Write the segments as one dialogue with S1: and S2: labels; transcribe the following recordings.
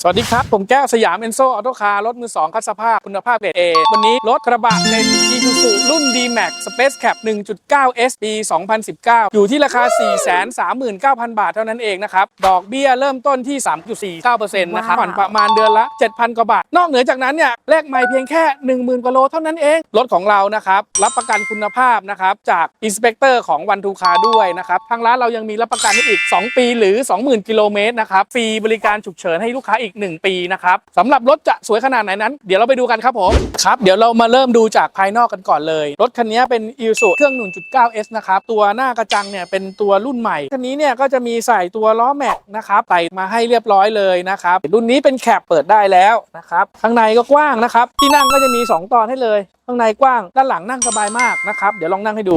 S1: สวัสดีครับ ผมแก้วสยามเอนโซออโตคาร์รถมือ2คัดสภาพ คุณภาพเกรด A วันนี้รถกระบะเป็น Isuzu รุ่น D-Max Space Cap 1.9 S ปี 2019 อยู่ที่ราคา 439,000 บาทเท่านั้นเองนะครับ ดอกเบี้ยเริ่มต้นที่ 3.49%นะครับผ่อนประมาณเดือนละ 7,000 กว่าบาท นอกเหนือจากนั้นเนี่ยแลกใหม่เพียงแค่ 10,000กว่าโลเท่านั้นเอง รถของเรานะครับรับประกันคุณภาพนะครับจากอินสเปกเตอร์ของวันทูคาด้วยนะครับทางร้านเรายังมีรับประกันให้อีก 2 ปีหรือ 20,000 กิโลเมตรนะครับฟรีบริการฉุกเฉินให้ลูกค้าอีก 1 ปีนะครับสำหรับรถจะสวยขนาดไหนนั้น เดี๋ยวเราไปดูกันครับผมครับเดี๋ยวเรามาเริ่มดูจากภายนอกกันก่อนเลย รถคันนี้เป็น i s u เครื่อง 1.9S นะครับตัวหน้ากระจังเนี่ยเป็นตัวรุ่นใหม่คันนี้เนี่ยก็จะมีใส่ตัวล้อแม็กนะครับใส่มาให้เรียบร้อยเลยนะครับรุ่นนี้เป็นแคปเปิดได้แล้วนะครับข้างในก็กว้างนะครับที่นั่งก็จะมี 2 ตอนให้เลย ข้างในกว้างด้านหลังนั่งสบายมากนะครับ เดี๋ยวลองนั่งให้ดู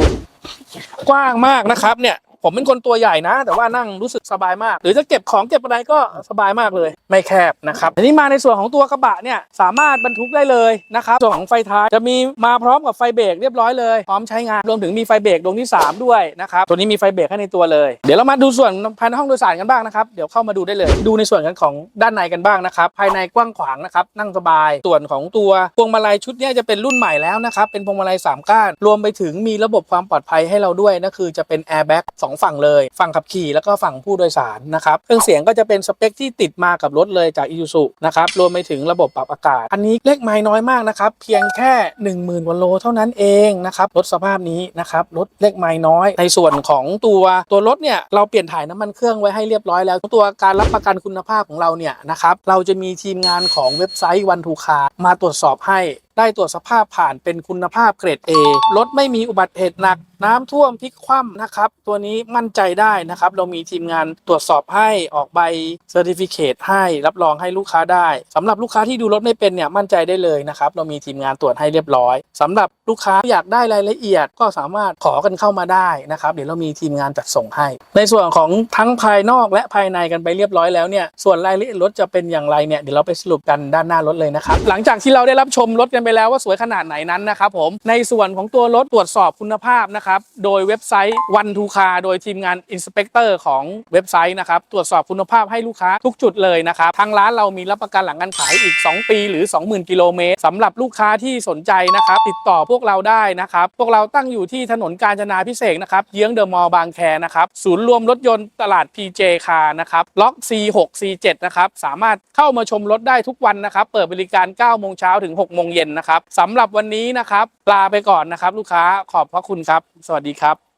S1: กว้างมากนะครับเนี่ย ผมเป็นคนตัวใหญ่นะ แต่ว่านั่งรู้สึกสบายมาก หรือจะเก็บของเก็บอะไรก็สบายมากเลย ไม่แคบนะครับทีนี้มาในส่วนของตัวกระบะเนี่ยสามารถบรรทุกได้เลยนะครับส่วนของไฟท้ายจะมีมาพร้อมกับไฟเบรกเรียบร้อยเลยพร้อมใช้งานรวมถึงมีไฟเบรกดวงที่ 3 ด้วยนะครับตัวนี้มีไฟเบรกให้ในตัวเลยเดี๋ยวเรามาดูส่วนภายในห้องโดยสารกันบ้างนะครับเดี๋ยวเข้ามาดูได้เลย ดูในส่วนกันของด้านในกันบ้างนะครับภายในกว้างขวางนะครับนั่งสบาย ส่วนของตัวพวงมาลัยชุดนี้จะเป็นรุ่นใหม่แล้วนะครับเป็นพวงมาลัยสามก้านรวมไปถึงมีระบบความปลอดภัยให้เราด้วยนั่นคือจะเป็นแอร์แบ็กสองฝั่งเลย ฝั่งขับขี่แล้วก็ฝั่งผู้โดยสารนะครับเครื่องเสียงก็จะเป็นสเปคที่ติดมากับรถเลยจาก Isuzu นะครับรวมไปถึงระบบปรับอากาศ อันนี้เลขไม้น้อยมากนะครับเพียงแค่ 10,000กว่าโลเท่านั้นเองนะครับรถสภาพนี้นะครับรถเลขไม้น้อย ในส่วนของตัวตัวรถเนี่ยเราเปลี่ยนถ่ายน้ำมันเครื่องไว้ให้เรียบร้อยแล้ว ตัวการรับประกันคุณภาพของเราเนี่ยนะครับเราจะมีทีมงานของเว็บไซต์วันทูคามาตรวจสอบให้ ได้ตรวจสภาพผ่านเป็นคุณภาพเกรด A รถไม่มีอุบัติเหตุหนัก น้ำท่วมพลิกคว่ำนะครับ ตัวนี้มั่นใจได้นะครับ เรามีทีมงานตรวจสอบให้ออกใบเซอร์ติฟิเคตให้รับรองให้ลูกค้าได้สำหรับลูกค้าที่ดูรถไม่เป็นเนี่ยมั่นใจได้เลยนะครับ เรามีทีมงานตรวจให้เรียบร้อยสำหรับลูกค้าอยากได้รายละเอียดก็สามารถขอกันเข้ามาได้นะครับ เดี๋ยวเรามีทีมงานจัดส่งให้ ในส่วนของทั้งภายนอกและภายในกันไปเรียบร้อยแล้วเนี่ยส่วนรายละเอียดรถจะเป็นอย่างไรเนี่ยเดี๋ยวเราไปสรุปกันด้านหน้ารถเลยนะครับหลังจากที่เราได้รับชมรถกันไปแล้วว่าสวยขนาดไหนนั้นนะครับผมในส่วนของตัวรถตรวจสอบคุณภาพนะครับโดยเว็บไซต์วันทูคาโดยทีมงานอินสเปกเตอร์ของเว็บไซต์นะครับตรวจสอบคุณภาพให้ลูกค้าทุกจุดเลยนะครับทางร้านเรามีรับประกันหลังการขายอีก 2 ปีหรือ 20,000 กิโลเมตรสำหรับลูกค้าที่สนใจนะครับติดต่อพวกเราได้นะครับพวกเราตั้งอยู่ที่ถนนกาญจนาพิเศษนะครับเยื้องเดอะมอลล์บางแคนะครับศูนย์รวมรถยนต์ตลาด PJ คาร์นะครับล็อก C6 C7 นะครับสามารถเข้ามาชมรถได้ทุกวันนะครับเปิดบริการ9โมงเช้าถึง6โมงเย็นนะครับสำหรับวันนี้นะครับลาไปก่อนนะครับ ลูกค้าขอบพระคุณครับ สวัสดีครับ